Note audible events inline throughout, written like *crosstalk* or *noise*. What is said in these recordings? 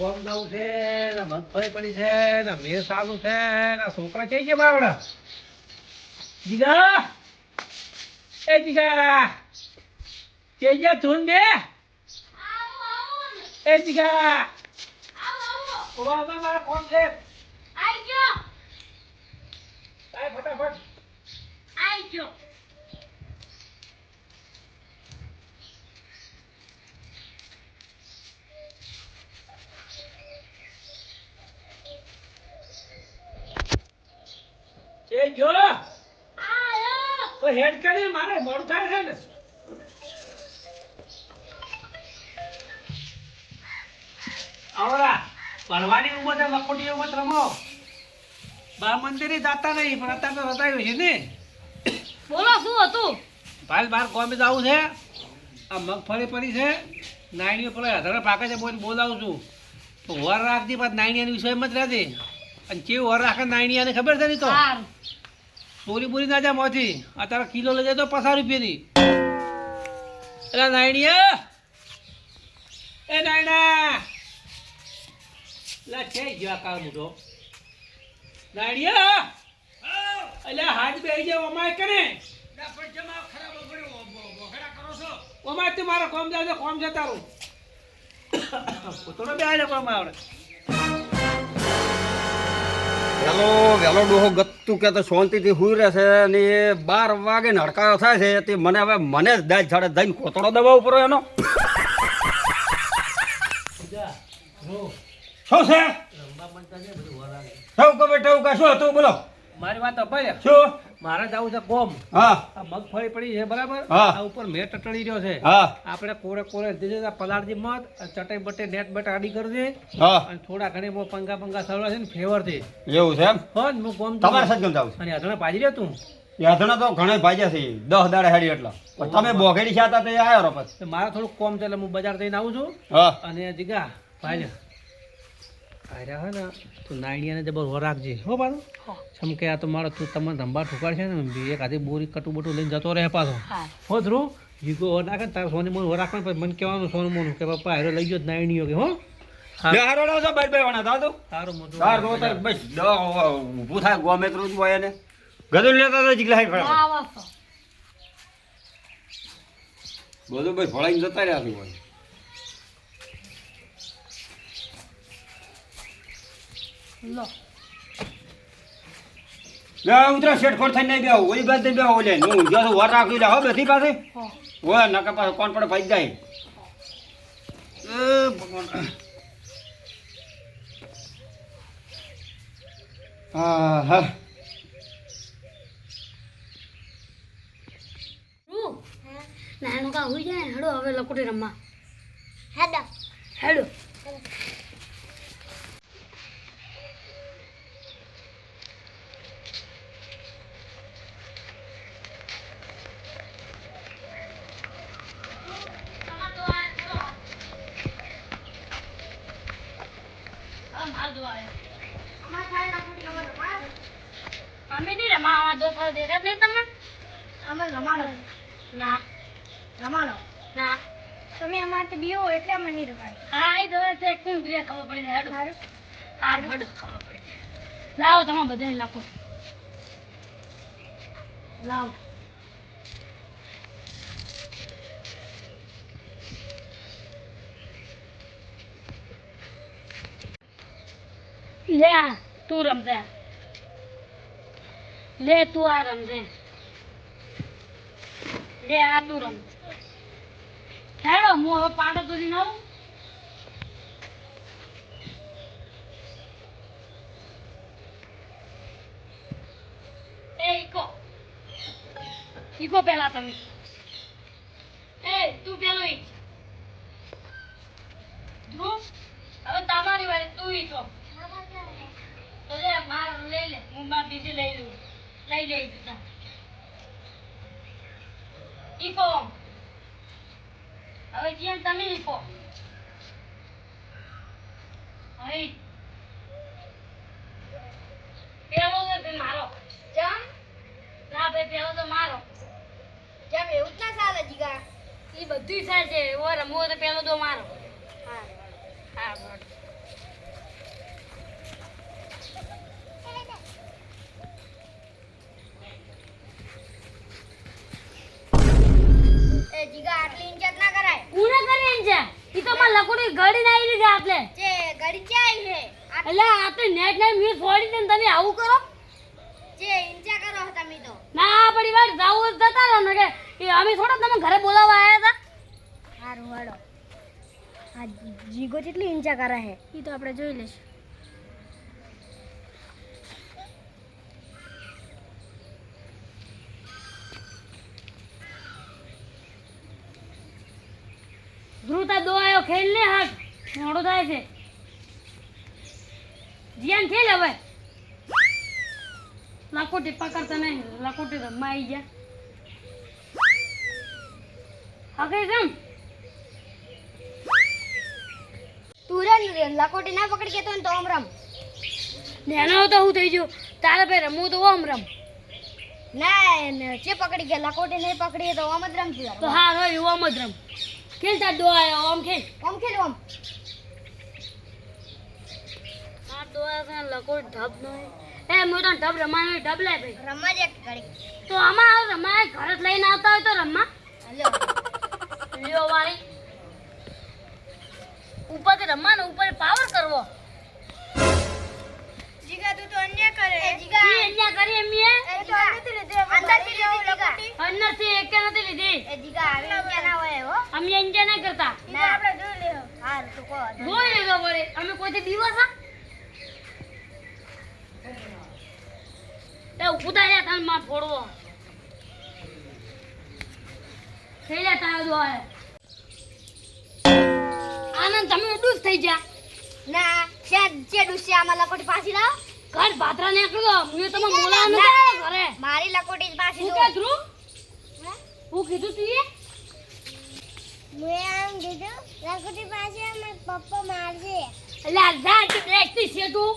ગોમ જવું છે ને મગફળી પડી છે ને મેર સારું છે ને છોકરા કઈ છે માવડા જીગા! એ જીગા! કે જે તું બે? એ જીગા! ઊભા ઊભા મારા કોમ છે. આય ફટાફટ. એ જો તો હેડ કરી મારે મોડું થાય છે ને. આવરા ભણવાની ઉંમર છે લખોટી ઉંમર રમો. બા મંદિરે જાતા નહીં પણ અત્યારે તો રતાયું છે ને. બોલો શું હતું? ભાઈ બાર કોમે જવું છે? આ મગફળી પડી છે. નાયણીઓ પડે અઢારે પાકે છે બોલ બોલાવું છું. તો વર રાખતી પાછ નાયણીયાની વિષયમાં જ રહેતી અને કેવું વર રાખે નાયણીયાને ખબર છે ને તો? ચોરી બોરી ના જાય મોથી. આ તારા કિલો લઈ જાય તો પચાસ રૂપિયાની. એટલે નાયણીયા એ નાયણા. એટલે છે ગયો કાળ મોટો નાયણીયા એટલે હાથ બે જાય અમાય કરે ઓમાં તું મારો કોમ જાય કોમ જતા રહું. *coughs* પોતાનો બે આડે કોમ આવડે. વેલો વેલો ડોહો ગત્તું કે તો શાંતિથી હુઈ રહેશે અને એ બાર વાગે નડકાયો થાય છે તે મને હવે મને જ દાજ છાડે દઈને કોતડો દવા ઉપર એનો. શું છે? બે ઠવકા શું હતું બોલો? મારી વાત અપાય. શું? મારે જવું છે કોમ. હા. આ મગફળી પડી છે બરાબર? આ ઉપર મેં ટટડી રહ્યો છે. હા. આપણે કોરે કોરે પલાળજી મત ચટાઈ બટે નેટ બટ આડી કરજે હા. અને થોડા ઘણી બહુ પંગા પંગા સરવા છે ને ફેવર છે એવું છે એમ? હા હું કોમ તમારે સાથે કેમ જાવ અને અધણા પાજી રહ્યો તું? યાદણા તો ઘણા ભાજ્યા છે દસ દાડે હેડી એટલા. તમે બોઘેડી છે હતા તે આવ્યો પછી. મારે થોડુંક કોમ છે એટલે હું બજાર જઈને આવું છું. અને જીગા ભાઈ આર્યા હોય ને તું નાયણીયાને જબર હો રાખજે. હો પાછું. છમ કે આ તો મારો તું તમને ધંબા ઠુકાડ છે ને એક આધી બોરી કટુ બટુ લઈને જતો રહે પાછો. હો. ધ્રુવ જીગો હો નાખે ને તારે સોની મોનું હો રાખવાનું પછી મને કહેવાનું સોનું મોનું કે પપ્પા હારો લઈ ગયો જ નાયણીયો કે હો. હા. હારો લાવજો બાઈ બાઈ વાળા દાદુ સારું મોટું તાર તો બસ દ ઊભું થાય ગોમે ત્રું હોય એને. ગદું લેતા તો જીગલા હાઈ ફળા બધું ભાઈ ફળાઈને જતા રહ્યા છે લો. લે ઉતરા શેઠ ખોટ થઈને નહીં બેહો. ઓલી બાદ બેહો ઓલે. હું જો તો વાર રાખી લે. હો બેથી પાસે? હો. નકા પાસે કોણ પડે ભાઈ જાય. એ ભગવાન. હા હા. નાનું કા હોઈ જાય હેડો હવે લકોટી રમવા. હેડો. હેડો અમે નહીં રમાવા દો થાવ દે નહીં તમે અમે રમાડો ના રમાડો ના તમે અમારે બીઓ એટલે અમે નહીં રમાડો છે? પડી જાય. લાવો તમે બધાને લાવો. લે તું રમજે. લે તું આ રમજે. લે આ તું રમજે. હેડો, હું હવે પાડો તો આવું એ ઈકો ઈકો પેલા તમે. એ, તું પેલો ઈ. ધ્રુવ, હવે તમારી વારી તું ઈચો લઈ લે. હું માર બીજી લઈ લઉં. લઈ લઈ દીધા ઈકો. હવે જેમ તમે ઈકો. હવે બધું થાય છે. એવો રમવો તો પેલો દો મારો. હા. જીગા આટલી ઇન્જત ના કરાય. પૂરે કરે ઇન્જત તો માં લકડી ગડી નાઈ દીધી આપણે જે ગડી ક્યાં આવી છે? એટલે આપણે નેટ ને મ્યુઝ ફોડી દે તમે આવું કરો. જે ઇન્ચા કરો તમે તો. ના પડી વાર જાવું જતા રહો ને કે અમે થોડા તમે ઘરે બોલાવવા આવ્યા હતા. હારું હાડો આ જીગો કેટલી ઇન્ચા કરે છે એ તો આપણે જોઈ લઈશું. ધ્રુતા દો આયો ખેલ ને હાથ મોડો થાય છે. જીયાન ખેલ હવે. લાકોટી પકડતા નહીં લાકોટી રમવા આવી ગયા હકે કેમ તું લકોટી ના પકડી કેતો ને તો આમ રમ નેનો તો હું થઈ ગયું તારે ભાઈ રમવું તો ઓમ રમ ના ને જે પકડી ગયા લકોટી નહીં પકડી તો આમ જ રમતી તો હા હોય આમ જ રમ ખેલ તાર દો આયો ઓમ ખેલ આમ ખેલ આમ તાર દો છે લકોટ ઢબ નો એ હું તો ઢબ રમાનો ઢબ લે ભાઈ. રમવા જ ઘડી. તો આમાં રમાય ઘરે જ લઈને આવતા હોય તો રમવા લ્યો લ્યો વાળી. ઉપરથી રમવાનો ઉપર પાવર કરવો. જીગા તું તો અન્ય કરે. એ જીગા. ઈ અન્ય કરી એમ એ. તો અંદરથી લીધી અંદરથી લીધી લકોટી અંદરથી એકે નથી લીધી. એ જીગા આવી ઇન્ચા ના હોય? હો. અમે અહીંયા ના કરતા. ના. આપણે જોઈ લેવો હાર તું કો જોઈ લીધો પડે અમે કોઈથી બીવા તે ઉભું થાય તારમાં ફોડવો. થઈ લે તારો દો આયો આનંદ તમે ડૂસ થઈ જા. ના છે જે ડૂસી આમાં લકોટી પાછી લાવ. ઘર ભાતરા ને એકલો હું તમે મોલા ન ઘરે. મારી લકોટી પાછી હું કે હું? કીધું તું એ? મેં આમ કીધું લકોટી પાછી પપ્પા મારજે. એટલે જા તું છે તું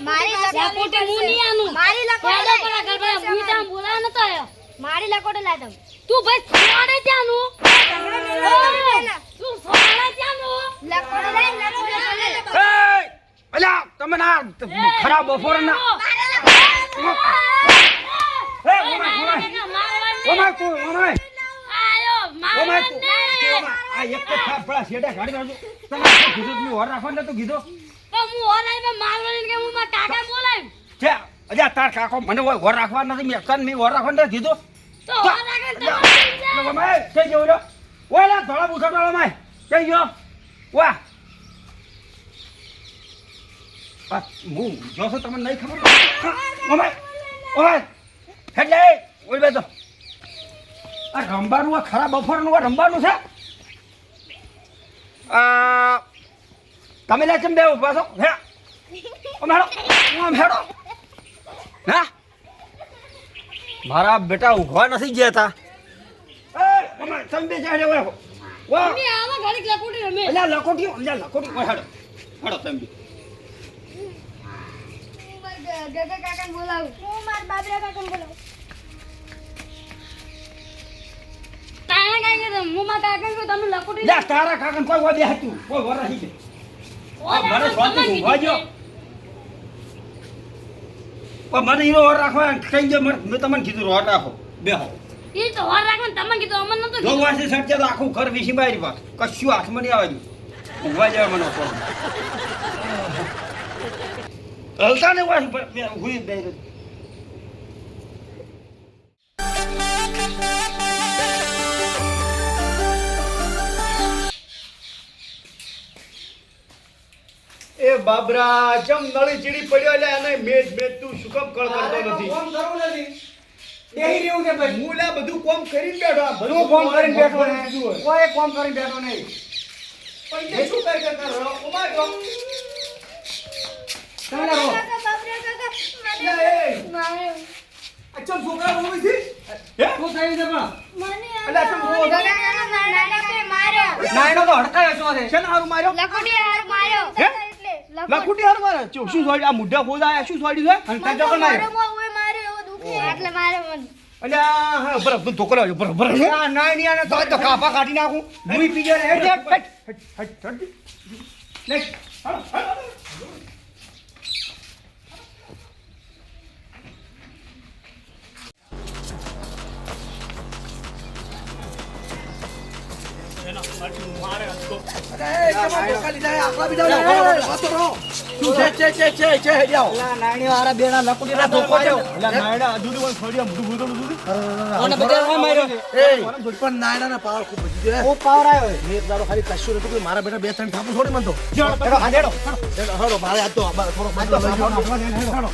મારી લકોટી હું નહીં આનું મારી લકોટી યાદો પર ઘર પર હું ત્યાં બોલાવ નતો આયો મારી લકોટી લાવ તમે તું ભાઈ સોડે ત્યાંનું તું સોડે ત્યાંનું લકોટી લઈ લકોટી એ અલ્યા તમે ના ખરાબ બફોર ના oh my, oh my. Oh my oh my oh my. આ એક તો થાપ પેલા શેઢે કાઢી તમે કીધું તમે ઓર રાખો ને તું કીધું છે અલ્યા તાર કાકો મને ઓય ઓર રાખવા નથી મેં તને મેં ઓર નથી કીધું. જો. ઓય લા ધોળા બુસા વાળો ઓમાય કઈ વાહ. હું જો તમને નહીં ખબર? ઓમાય ઓમાય એટલે ઓય બેસો. આ રંબાનું આ ખરા બફોરનું આ રંબાનું છે? તમે લે ચમ બે ઊભા છો? હે ઓ મેડો ઓ મેડો હા? મારા બેટા ઊભા નથી ગયા તા. એ તમે તમે બે જાય વાહ વાહ અલ્યા લકોટી અલ્યા લકોટી. ઓય હેડો. હેડો તમે બે. ગગા કાકાને બોલાવું. હું મારા બાબરા કાકાને બોલાવું. લે તારા કાકન કોઈ હોય બેહતું કોઈ વર રહી ગઈ આ મને શાંતિ દ્યો. પણ મને હીરો વર રાખવા કઈ મને- મેં તમને કીધું રોટ રાખો. બેહો. ઈ તો હોર રાખવાનું તમે કીધું અમને નતું જો વાસી સટકે તો આખું ઘર વીસી મારી પાસ કશું હાથમાં નહીં આવે. ઊંઘવા જાય મને ઉપર. હલતા ને વાસી પર- બે બાબરા ચમ નળી ચીડી પડ્યો એટલે એને મેજ મેજ તું શું કામ કળ કરતો નથી કોમ કરું નથી દેહી રહ્યું છે ભાઈ હું લે બધું કોમ કરીને બેઠો આ બધું કોમ કરીને બેઠો ને કોઈ કોમ કરીને બેઠો નહીં પૈસે શું કરી કરતા રહો? ઊભા રહો. તમે રહો એ. છોકરા રોવે છે? હે? શું થયું છે પણ અલા, ચમ રોવો છો? તો હડકાયો શું છે શેના હારું માર્યો? લકોટી હાર માર્યો હે? લાખુટી હાર મારે ચો, શું સોડ્યું? આ મુઢા ખોદાયા, શું સોડ્યું છે? અને તાજો પણ માર્યો એટલે મારે મને અલ્યા, હા, બરાબર, તું ધોકો લાવજો, બરાબર. આ નાયની આને તો તો કાપા કાઢી નાખું. મુઈ પી ગયો ને હટ. હટ, હટ, હટ. લે. હટ હાલો. મારા બેટા બે ત્રણ થાપું છોડી મને તો મારે આજ તો થોડો. હેડો.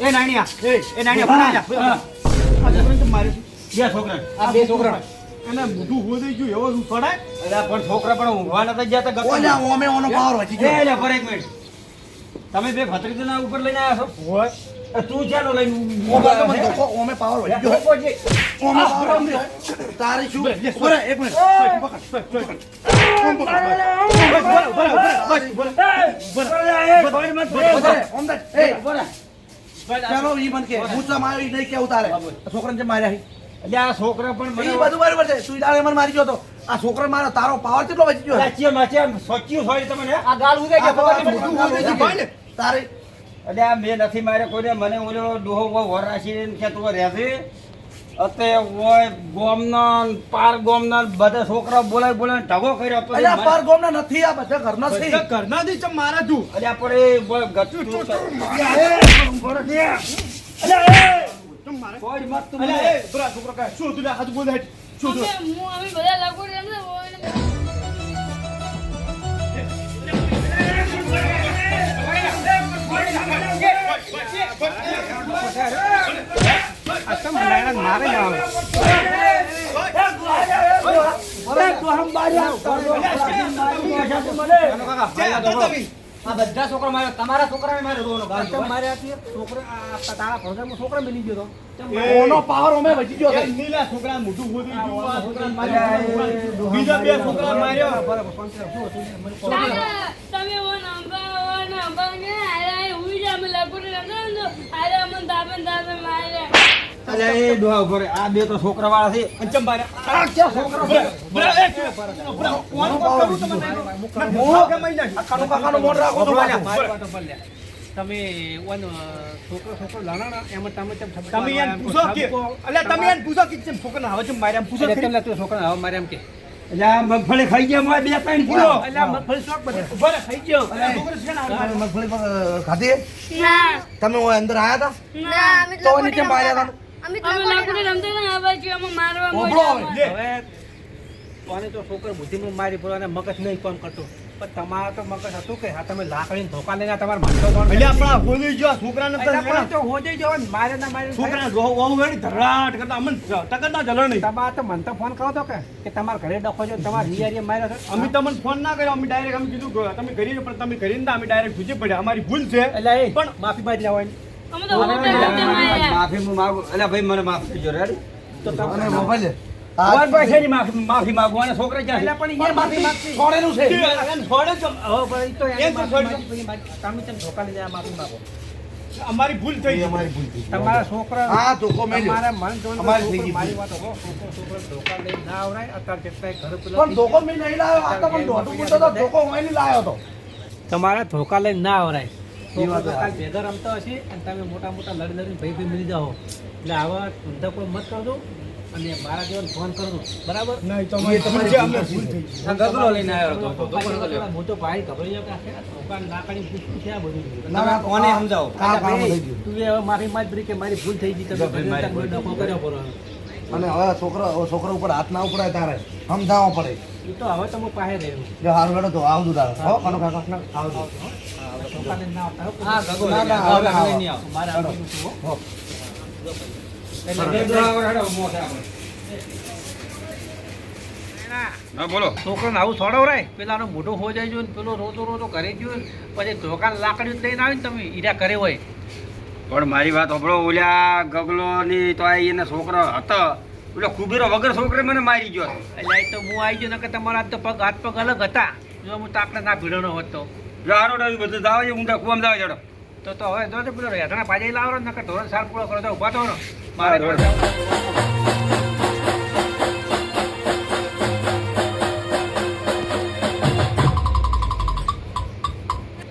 એ એ, એ જા. બે છોકરા. આ બે છોકરા. એને મોઢું હોદી ગયું એવો શું અલ્યા પણ છોકરા પણ ઊંઘવા નતા ગયા તો ગપ્પા ઓમે ઓનો પાવર વધી એ ગયો પર એક મિનિટ. તમે બે ભત્રીજાના ઉપર લઈને આવ્યા છો? હોય. તું ચાલો લઈને મોબાઈલ મને ધોકો, ઓમે પાવર હોય. જો. ધોકો છે. ઓમે પાવર તારે શું? ઓરે એક મિનિટ. ઓમ તારે. છોકરા મારી ગયો તો. આ છોકરા મારો તારો પાવર કેટલો વધી ગયો અલ્યા, તમને આ ને અલ્યા મેં નથી માર્યા કોઈને મને ઓલો ડોહો બહુ વર રાખીને કે તું રહેશે અતે ઓય ગોમના પાર ગોમના બધા છોકરા બોલાય બોલાય ઢગો કર્યો. પછી અલ્યા પાર પર ગોમના નથી આ બધા ઘરના છે. બધા ઘરના દી ચમ મારા તું? અલ્યા પણ એ બોલ ગતું તું ચમ મારે. કોઈ મત તું અલ્યા, એ, છોકરા છોકરા શું તું હાથ બોલ. શું તું? અમે હું આવી બધા લાગુ રમશે હોય છોકરા માર્યા તમારા છોકરા ગાળ માર્યા હતી છોકરા છોકરા મિલી ગયો ઓનો પાવર ઓમે વધી છોકરા મોઢું બે છોકરા માર્યા. બરાબર તમે ઓ નંબર મારે એ આ બે તો છોકરા વાળા છે આ છોકરા? બરા, બરા, એ, કોણ કરું તમને? મોં કાનો રાખો તો. મારી. તમે ઓન, છોકરો છોકરો લાણાના એમ તમે તમે એમ પૂછો કે અલ્યા તમે એમ પૂછો કે ચમ છોકરાને હવે ચમ માર્યા? પૂછો તમને તું છોકરાને હવે મારે એમ કે અલ્યા, મગફળી ખાઈ ગયા મોય બે ત્રણ કિલો. અલ્યા મગફળી શોખ બધે. ખાઈ ગયો. મગફળી ખાધી તમે ઓય અંદર આયા હતા ના અમે તો નીચે માર્યા હતા અમે લાગુ રમતે ને આ બાજુ અમે મારવા ઓબળો હવે. લે. તો છોકરો બુદ્ધિમાં મારી પડ્યો અને મગજ નહીં કામ કરતું. પણ તમારે તો મગજ હતું કે હા તમે લાકડીને ધોકા લઈને તમારા હોદી ગયો, આ છોકરાને તો એટલે હોજે જવાનું, મારે ના મારે ધરાટ કરતા અમને ટકરતા જલો નહીં. તમારે તો મને તો ફોન કરો તો કે કે તમારા ઘરે ડખો છો તમારા હિયારીએ માર્યો છે. અમે તમને ફોન ના કર્યો અમે ડાયરેક્ટ અમે કીધું તમે કરી પણ તમે કરીને ના અમે ડાયરેક્ટ પૂછી પડ્યા. અમારી ભૂલ છે. એટલે એ પણ માફી માંગી લેવાની. માફી હું માગું. એટલે ભાઈ મને માફ કરજો રેડી તો તમને મોબાઈલ પાસે ની માફી માફી અને છોકરા ક્યાં પણ એ માફી માંગતી છોડેલું છે. છોડે તો હવે તો એ તો માફી છોડજો. માંગી, પછી માફી- તમે ધોકા માફી માંગો? અમારી ભૂલ થઈ અમારી ભૂલ થઈ તમારા છોકરા હા ધોકો મેલ્યો. તમારા મન જોઈને અમારી થઈ ગઈ મારી વાત હો. છોકરો છોકરો ધોકા લઈને ના આવરાય. અત્યારે કેટલાય ઘરે પેલા પણ ધોકો મેં નહીં લાવ્યો. આ તો પણ દોઢું બોલતો તો ધોકો હું નહીં લાવ્યો તો. તમારે ધોકા લઈ ના આવરાય. એ વાત છોકરો ભેગા રમતા હશે અને તમે મોટા મોટા લડી લડીને ભાઈ ભાઈ મળી જાઓ. એટલે આવા ધંધા કોઈ મત કરજો. અને મારા જેવાને ફોન કરો બરાબર? લઈને આવ્યો હતો. મોટો ભાઈ ગભરાઈ ગયો કે દુકાન લાકડી પૂછ્યું છે આ બધું? ના, ના, કોને સમજાવો? તું એ હવે મારી માંગ કરી કે મારી ભૂલ થઈ ગઈ. તમે ડખો કર્યો પરો અને હવે છોકરો છોકરો ઉપર હાથ ના ઉપડાય તારે. સમજાવવો પડે. એ તો હવે તમે પાસે રહ્યો. જો હારું હેડો તો આવજો તારે. હો કનો કાકા? આવજો. ના હો. ગગો ના, ના. હવે નહીં આવો. મારે આવવાનું બોલો. છોકરાને આવું છોડવરાય પેલાનો મોઢો હો જાય ને પેલો રોતો રોતો ઘરે ગયો ને પછી ધોકા લાકડી લઈને આવી ને તમે ઈરા કરે હોય. પણ મારી વાત હબળો ઓલ્યા ગગલો ની તો એને એના હતો હતા. ઓલો કુબેરો વગર છોકરે મને મારી ગયો. હતો. એટલે તો હું આવી ગયો નકર તમારા તો પગ હાથ પગ અલગ હતા. જો હું તાકને ના ભીડોનો હોત તો. જો હારો બધું જાવ ઊંડા કુવામાં જાવ જડો તો તો હવે જો પેલો રેઠાના પાજે લાવો ને ધોરણ સાર પૂરો કરો તો ઊભા તો મારે